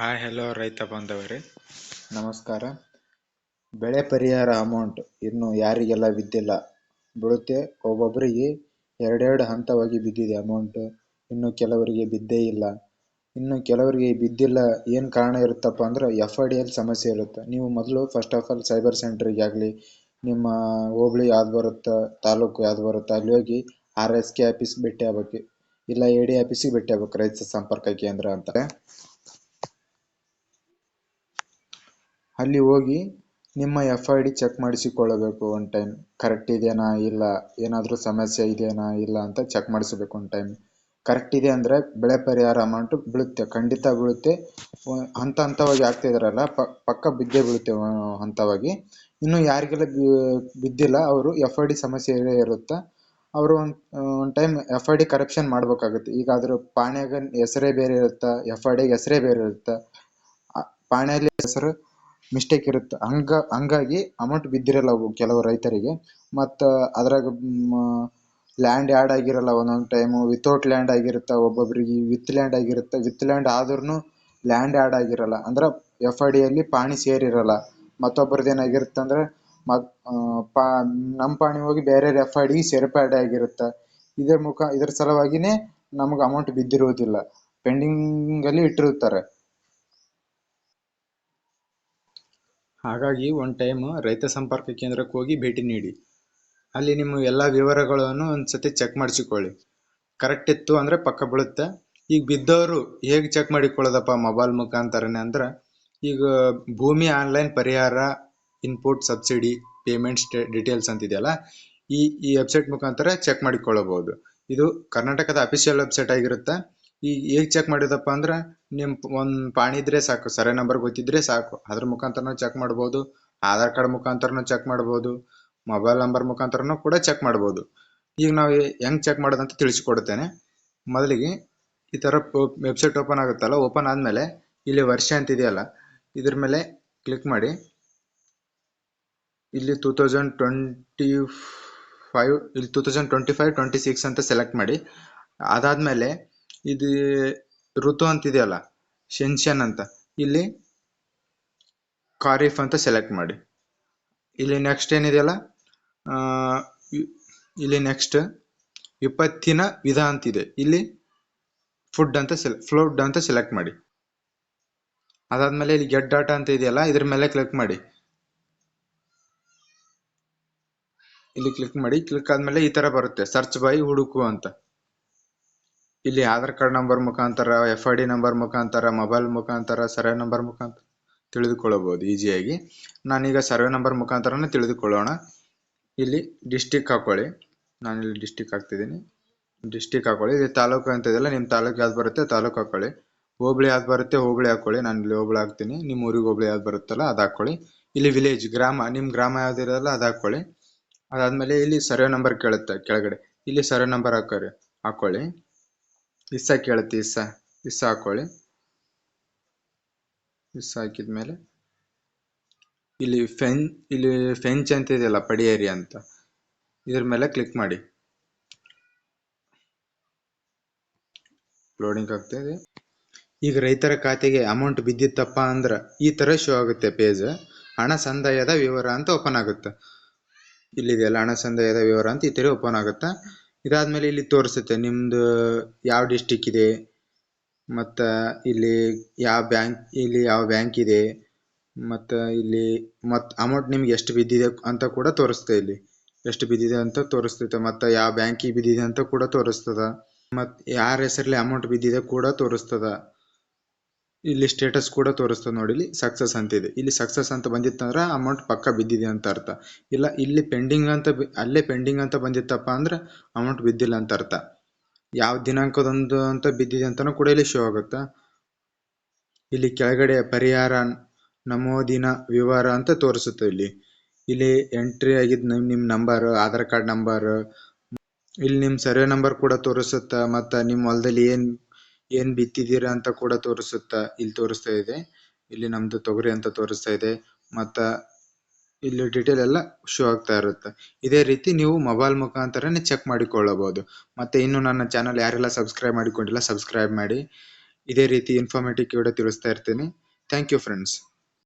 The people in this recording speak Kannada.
ಹಾಯ್ ಹಲೋ ರೈತ ಬಾಂಧವರೇ. ನಮಸ್ಕಾರ. ಬೆಳೆ ಪರಿಹಾರ ಅಮೌಂಟ್ ಇನ್ನು ಯಾರಿಗೆಲ್ಲ ಬಿದ್ದಿಲ್ಲ, ಬೀಳುತ್ತೆ. ಒಬ್ಬೊಬ್ಬರಿಗೆ ಎರಡೆರಡು ಹಂತವಾಗಿ ಬಿದ್ದಿದೆ ಅಮೌಂಟ್ ಇನ್ನು ಕೆಲವರಿಗೆ ಬಿದ್ದೇ ಇಲ್ಲ. ಇನ್ನು ಕೆಲವರಿಗೆ ಬಿದ್ದಿಲ್ಲ ಏನು ಕಾರಣ ಇರುತ್ತಪ್ಪ ಅಂದ್ರೆ ಎಫ್ ಐ ಡಿ ಎಲ್ ಸಮಸ್ಯೆ ಇರುತ್ತೆ. ನೀವು ಮೊದಲು ಫಸ್ಟ್ ಆಫ್ ಆಲ್ ಸೈಬರ್ ಸೆಂಟ್ರಿಗೆ ಆಗಲಿ, ನಿಮ್ಮ ಹೋಬಳಿ ಯಾವ್ದು ಬರುತ್ತೆ, ತಾಲೂಕು ಯಾವ್ದು ಬರುತ್ತಾ, ಅಲ್ಲಿ ಹೋಗಿ ಆರ್ ಎಸ್ ಕೆ ಆಫೀಸ್ ಭೇಟಿ ಆಗ್ಬೇಕು. ಇಲ್ಲ ಎ ಡಿ ಆಫೀಸಿಗೆ ಭೇಟಿ ಆಗ್ಬೇಕು ರೈತ ಸಂಪರ್ಕ ಕೇಂದ್ರ ಅಂತ. ಅಲ್ಲಿ ಹೋಗಿ ನಿಮ್ಮ ಎಫ್ ಐ ಡಿ ಚೆಕ್ ಮಾಡಿಸಿಕೊಳ್ಳಬೇಕು ಒನ್ ಟೈಮ್ ಕರೆಕ್ಟ್ ಇದೆಯಾ ಇಲ್ಲ? ಏನಾದರೂ ಸಮಸ್ಯೆ ಇದೆಯಾ ಇಲ್ಲ ಅಂತ ಚೆಕ್ ಮಾಡಿಸಬೇಕು ಒನ್ ಟೈಮ್ ಕರೆಕ್ಟ್ ಇದೆ ಅಂದರೆ ಬೆಳೆ ಪರಿಹಾರ ಅಮೌಂಟು ಬೀಳುತ್ತೆ, ಖಂಡಿತ ಬೀಳುತ್ತೆ. ಹಂತ ಹಂತವಾಗಿ ಆಗ್ತಾ ಇದಾರಲ್ಲ ಪಕ್ಕ ಬಿದ್ದೇ ಬೀಳುತ್ತೆ ಹಂತವಾಗಿ. ಇನ್ನು ಯಾರಿಗೆಲ್ಲ ಬಿದ್ದಿಲ್ಲ, ಅವರು ಎಫ್ ಐ ಡಿ ಸಮಸ್ಯೆ ಇರೇ ಇರುತ್ತೆ. ಅವರು ಒಂದು ಒಂದು time F I D correction ಮಾಡಬೇಕಾಗುತ್ತೆ. ಈಗ ಅದ್ರ ಪಾಣ್ಯಾಗ ಹೆಸರೇ ಬೇರೆ ಇರುತ್ತೆ? ಎಫ್ ಐ ಡಿಗೆ ಹೆಸರೇ ಬೇರೆ ಇರುತ್ತೆ? ಪಾಣಿಯಲ್ಲಿ ಹೆಸರು ಮಿಸ್ಟೇಕ್ ಇರುತ್ತೆ. ಹಂಗ, ಹಂಗಾಗಿ ಅಮೌಂಟ್ ಬಿದ್ದಿರಲ್ಲ ಅವು ಕೆಲವು ರೈತರಿಗೆ. ಮತ್ತು ಅದ್ರಾಗ ಲ್ಯಾಂಡ್ ಆ್ಯಡ್ ಆಗಿರಲ್ಲ ಒಂದೊಂದು ಟೈಮು ವಿತೌಟ್ ಲ್ಯಾಂಡ್ ಆಗಿರುತ್ತೆ ಒಬ್ಬೊಬ್ಬರಿಗೆ ವಿತ್ ಲ್ಯಾಂಡ್ ಆಗಿರುತ್ತೆ ವಿತ್ ಲ್ಯಾಂಡ್ ಆದ್ರೂ ಲ್ಯಾಂಡ್ ಆ್ಯಡ್ ಆಗಿರಲ್ಲ. ಅಂದ್ರೆ ಎಫ್ ಐ ಡಿಯಲ್ಲಿ ಪಾಣಿ ಸೇರಿರಲ್ಲ. ಮತ್ತೊಬ್ಬರದ್ದು ಏನಾಗಿರುತ್ತೆ ಅಂದ್ರೆ, ಮತ್ ಪಾ ನಮ್ಮ ಪಾಣಿ ಹೋಗಿ ಬೇರೆ ಎಫ್ ಐ ಡಿ ಸೇರ್ಪಾಡ್ ಆಗಿರುತ್ತೆ. ಇದ್ರ ಮುಖ, ಇದ್ರ ಸಲುವಾಗಿನೇ ನಮ್ಗೆ ಅಮೌಂಟ್ ಬಿದ್ದಿರುವುದಿಲ್ಲ ಪೆಂಡಿಂಗಲ್ಲಿ ಇಟ್ಟಿರ್ತಾರೆ ಹಾಗಾಗಿ ಒಂದು ಟೈಮ್ ರೈತ ಸಂಪರ್ಕ ಕೇಂದ್ರಕ್ಕೆ ಹೋಗಿ ಭೇಟಿ ನೀಡಿ. ಅಲ್ಲಿ ನಿಮ್ಮ ಎಲ್ಲ ವಿವರಗಳನ್ನು ಒಂದ್ಸತಿ ಚೆಕ್ ಮಾಡಿಸಿಕೊಳ್ಳಿ. ಕರೆಕ್ಟ್ ಇತ್ತು ಅಂದರೆ ಪಕ್ಕ ಬೀಳುತ್ತೆ. ಈಗ ಬಿದ್ದವರು ಹೇಗೆ ಚೆಕ್ ಮಾಡಿಕೊಳ್ಳೋದಪ್ಪ ಮೊಬೈಲ್ ಮುಖಾಂತರನೇ ಅಂದ್ರೆ, ಈಗ Bhoomi online Parihara input subsidy payment stay details ಅಂತಿದೆಯಲ್ಲ ಈ ಈ ವೆಬ್ಸೈಟ್ ಮುಖಾಂತರ ಚೆಕ್ ಮಾಡಿಕೊಳ್ಳಬಹುದು. ಇದು ಕರ್ನಾಟಕದ ಅಫಿಷಿಯಲ್ ವೆಬ್ಸೈಟ್ ಆಗಿರುತ್ತೆ. ಈ ಹೇಗೆ ಚೆಕ್ ಮಾಡಿದಪ್ಪ ಅಂದ್ರೆ ನಿಮ್ಮ ಒಂದು ಪಾಣಿ ಇದ್ರೆ ಸಾಕು, ಸರಿ ನಂಬರ್ ಗೊತ್ತಿದ್ರೆ ಸಾಕು. ಅದ್ರ ಮುಖಾಂತರನೂ ಚೆಕ್ ಮಾಡ್ಬೋದು, ಆಧಾರ್ ಕಾರ್ಡ್ ಮುಖಾಂತರನೂ ಚೆಕ್ ಮಾಡ್ಬೋದು ಮೊಬೈಲ್ ನಂಬರ್ ಮುಖಾಂತರನೂ ಕೂಡ ಚೆಕ್ ಮಾಡ್ಬೋದು. ಈಗ ನಾವು ಹೆಂಗ್ ಚೆಕ್ ಮಾಡೋದಂತ ತಿಳಿಸಿಕೊಡ್ತೇನೆ. ಮೊದಲಿಗೆ ಈ ಥರ ವೆಬ್ಸೈಟ್ ಓಪನ್ ಆಗುತ್ತಲ್ಲ ಓಪನ್ ಆದಮೇಲೆ ಇಲ್ಲಿ ವರ್ಷ ಅಂತ ಇದೆಯಲ್ಲ, ಇದ್ರ ಮೇಲೆ ಕ್ಲಿಕ್ ಮಾಡಿ. ಇಲ್ಲಿ ಟೂ ತೌಸಂಡ್ ಟ್ವೆಂಟಿ ಫೈವ್ ಇಲ್ಲಿ two thousand twenty five twenty six ಅಂತ ಸೆಲೆಕ್ಟ್ ಮಾಡಿ. ಅದಾದಮೇಲೆ ಇದು ಋತು ಅಂತಿದೆಯಲ್ಲ ಶೆನ್ಶನ್ ಅಂತ. ಇಲ್ಲಿ ಖಾರಿಫ್ ಅಂತ ಸೆಲೆಕ್ಟ್ ಮಾಡಿ. ಇಲ್ಲಿ ನೆಕ್ಸ್ಟ್ ಏನಿದೆಯಲ್ಲ ಇಲ್ಲಿ ನೆಕ್ಸ್ಟ್ ವಿಪತ್ತಿನ ವಿಧ ಅಂತಿದೆ. ಇಲ್ಲಿ ಫುಡ್ ಅಂತ ಸೆಲೆ ಫ್ಲೋಡ್ ಅಂತ ಸೆಲೆಕ್ಟ್ ಮಾಡಿ. ಅದಾದ್ಮೇಲೆ ಇಲ್ಲಿ ಗೆಟ್ ಡಾಟಾ ಅಂತ ಇದೆಯಲ್ಲ, ಇದ್ರ ಮೇಲೆ ಕ್ಲಿಕ್ ಮಾಡಿ. ಇಲ್ಲಿ ಕ್ಲಿಕ್ ಮಾಡಿ ಕ್ಲಿಕ್ ಆದ್ಮೇಲೆ ಈ ತರ ಬರುತ್ತೆ ಸರ್ಚ್ ಬೈ ಹುಡುಕು ಅಂತ. ಇಲ್ಲಿ ಆಧಾರ್ ಕಾರ್ಡ್ ನಂಬರ್ ಮುಖಾಂತರ ಎಫ್ ಐ ಡಿ ನಂಬರ್ ಮುಖಾಂತರ, ಮೊಬೈಲ್ ಮುಖಾಂತರ, ಸರ್ವೆ ನಂಬರ್ ಮುಖಾಂತರ ತಿಳಿದುಕೊಳ್ಳಬಹುದು ಈಸಿಯಾಗಿ ನಾನೀಗ ಸರ್ವೆ ನಂಬರ್ ಮುಖಾಂತರನೇ ತಿಳಿದುಕೊಳ್ಳೋಣ. ಇಲ್ಲಿ ಡಿಸ್ಟಿಕ್ ಹಾಕೊಳ್ಳಿ. ನಾನು ಇಲ್ಲಿ ಡಿಸ್ಟಿಕ್ ಹಾಕ್ತಿದ್ದೀನಿ. ಡಿಸ್ಟಿಕ್ ಹಾಕೊಳ್ಳಿ. ಇಲ್ಲಿ ತಾಲೂಕು ಅಂತ ಇದೆಯಲ್ಲ, ನಿಮ್ಮ ತಾಲೂಕು ಯಾವ್ದು ಬರುತ್ತೆ ತಾಲೂಕು ಹಾಕೊಳ್ಳಿ. ಹೋಬಳಿ ಯಾವ್ದು ಬರುತ್ತೆ ಹೋಬಳಿ ಹಾಕೊಳ್ಳಿ. ನಾನು ಇಲ್ಲಿ ಹೋಬಳಿ ಹಾಕ್ತೀನಿ. ನಿಮ್ಮ ಊರಿಗೆ ಹೋಬಳಿ ಯಾವ್ದು ಬರುತ್ತಲ್ಲ ಅದು ಹಾಕೊಳ್ಳಿ. ಇಲ್ಲಿ ವಿಲೇಜ್ ಗ್ರಾಮ, ನಿಮ್ಮ ಗ್ರಾಮ ಯಾವ್ದು ಇರೋಲ್ಲ ಅದು ಹಾಕೊಳ್ಳಿ. ಅದಾದ್ಮೇಲೆ ಇಲ್ಲಿ ಸರ್ವೆ ನಂಬರ್ ಕೇಳುತ್ತೆ, ಕೆಳಗಡೆ. ಇಲ್ಲಿ ಸರ್ವೆ ನಂಬರ್ ಹಾಕೋರಿ, ಹಾಕೊಳ್ಳಿ. ಇಸ್ಸ ಕೇಳುತ್ತೆ, ಇಸ್ಸ. ಇಸ್ಸ ಹಾಕೊಳ್ಳಿ. ಇಸ್ಸ ಹಾಕಿದ್ಮೇಲೆ. ಇಲ್ಲಿ ಫೆನ್, ಇಲ್ಲಿ ಫೆಂಚ್ ಅಂತ ಇದೆಯಲ್ಲ, ಪಡಿಯೇರಿ ಅಂತ. ಇದ್ರ ಮೇಲೆ ಕ್ಲಿಕ್ ಮಾಡಿ. ಲೋಡಿಂಗ್ ಆಗ್ತಿದೆ ಈಗ ರೈತರ ಖಾತೆಗೆ ಅಮೌಂಟ್ ಬಿದ್ದಿತ್ತಪ್ಪ ಅಂದ್ರೆ ಈ ತರ ಶೋ ಆಗುತ್ತೆ ಪೇಜ್. ಹಣ ಸಂದಾಯದ ವಿವರ ಅಂತ ಓಪನ್ ಆಗುತ್ತೆ. ಇಲ್ಲಿದೆಯಲ್ಲ, ಹಣ ಸಂದಾಯದ ವಿವರ ಅಂತ ಈ ತರ ಓಪನ್ ಆಗುತ್ತೆ. ಇದಾದ್ಮೇಲೆ ಇಲ್ಲಿ ತೋರಿಸುತ್ತೆ, ನಿಮ್ದು ಯಾವ ಡಿಸ್ಟಿಕ್ ಇದೆ, ಮತ್ತು ಇಲ್ಲಿ ಯಾವ ಬ್ಯಾಂಕ್, ಇಲ್ಲಿ ಯಾವ ಬ್ಯಾಂಕ್ ಇದೆ, ಮತ್ತು ಇಲ್ಲಿ ಮತ್ತು ಅಮೌಂಟ್ ನಿಮ್ಗೆ ಎಷ್ಟು ಬಿದ್ದಿದೆ ಅಂತ ಕೂಡ ತೋರಿಸ್ತದೆ ಇಲ್ಲಿ. ಎಷ್ಟು ಬಿದ್ದಿದೆ ಅಂತ ತೋರಿಸ್ತೈತೆ ಮತ್ತು ಯಾವ ಬ್ಯಾಂಕಿಗೆ ಬಿದ್ದಿದೆ ಅಂತ ಕೂಡ ತೋರಿಸ್ತದ ಮತ್ತು ಯಾರ ಹೆಸರಲ್ಲಿ ಅಮೌಂಟ್ ಬಿದ್ದಿದೆ ಕೂಡ ತೋರಿಸ್ತದ. ಇಲ್ಲಿ ಸ್ಟೇಟಸ್ ಕೂಡ ತೋರಿಸ್ತದೆ ನೋಡಿ, ಇಲ್ಲಿ ಸಕ್ಸಸ್ ಅಂತಿದೆ ಇಲ್ಲಿ ಸಕ್ಸಸ್ ಅಂತ ಬಂದಿತ್ತಂದ್ರೆ ಅಮೌಂಟ್ ಪಕ್ಕ ಬಿದ್ದಿದೆ ಅಂತ ಅರ್ಥ. ಇಲ್ಲ, ಇಲ್ಲಿ ಪೆಂಡಿಂಗ್ ಅಂತ ಅಲ್ಲೇ ಪೆಂಡಿಂಗ್ ಅಂತ ಬಂದಿತ್ತಪ್ಪ ಅಂದ್ರೆ ಅಮೌಂಟ್ ಬಿದ್ದಿಲ್ಲ ಅಂತ ಅರ್ಥ. ಯಾವ ದಿನಾಂಕದೊಂದು ಅಂತ ಬಿದ್ದಿದೆ ಅಂತಲೂ ಕೂಡ ಇಲ್ಲಿ ಶೋ ಆಗುತ್ತೆ. ಇಲ್ಲಿ ಕೆಳಗಡೆ ಪರಿಹಾರ ನಮೋದಿನ ವಿವರ ಅಂತ ತೋರಿಸುತ್ತೆ ಇಲ್ಲಿ. ಇಲ್ಲಿ ಎಂಟ್ರಿ ಆಗಿದ್ದು ನಿಮ್ ನಿಮ್ಮ ನಂಬರ್ ಆಧಾರ್ ಕಾರ್ಡ್ ನಂಬರ್ ಇಲ್ಲಿ ನಿಮ್ಮ ಸರ್ವೆ ನಂಬರ್ ಕೂಡ ತೋರಿಸುತ್ತೆ, ಮತ್ತು ನಿಮ್ಮ ಹೊಲದಲ್ಲಿ ಏನು ಏನು ಬಿತ್ತಿದ್ದೀರಾ ಅಂತ ಕೂಡ ತೋರಿಸುತ್ತಾ, ಇಲ್ಲಿ ತೋರಿಸ್ತಾ ಇದೆ. ಇಲ್ಲಿ ನಮ್ದು ತೊಗರಿ ಅಂತ ತೋರಿಸ್ತಾ ಇದೆ. ಮತ್ತ ಇಲ್ಲಿ ಡೀಟೇಲ್ ಎಲ್ಲ ಶೋ ಆಗ್ತಾ ಇರುತ್ತೆ. ಇದೇ ರೀತಿ ನೀವು ಮೊಬೈಲ್ ಮುಖಾಂತರನೇ ಚೆಕ್ ಮಾಡಿಕೊಳ್ಳಬಹುದು. ಮತ್ತೆ ಇನ್ನು ನನ್ನ ಚಾನಲ್ ಯಾರೆಲ್ಲ ಸಬ್ಸ್ಕ್ರೈಬ್ ಮಾಡಿಕೊಂಡಿಲ್ಲ ಸಬ್ಸ್ಕ್ರೈಬ್ ಮಾಡಿ. ಇದೇ ರೀತಿ ಇನ್ಫಾರ್ಮೇಟಿವ್ ಕೂಡ ತಿಳಿಸ್ತಾ ಇರ್ತೀನಿ. Thank you friends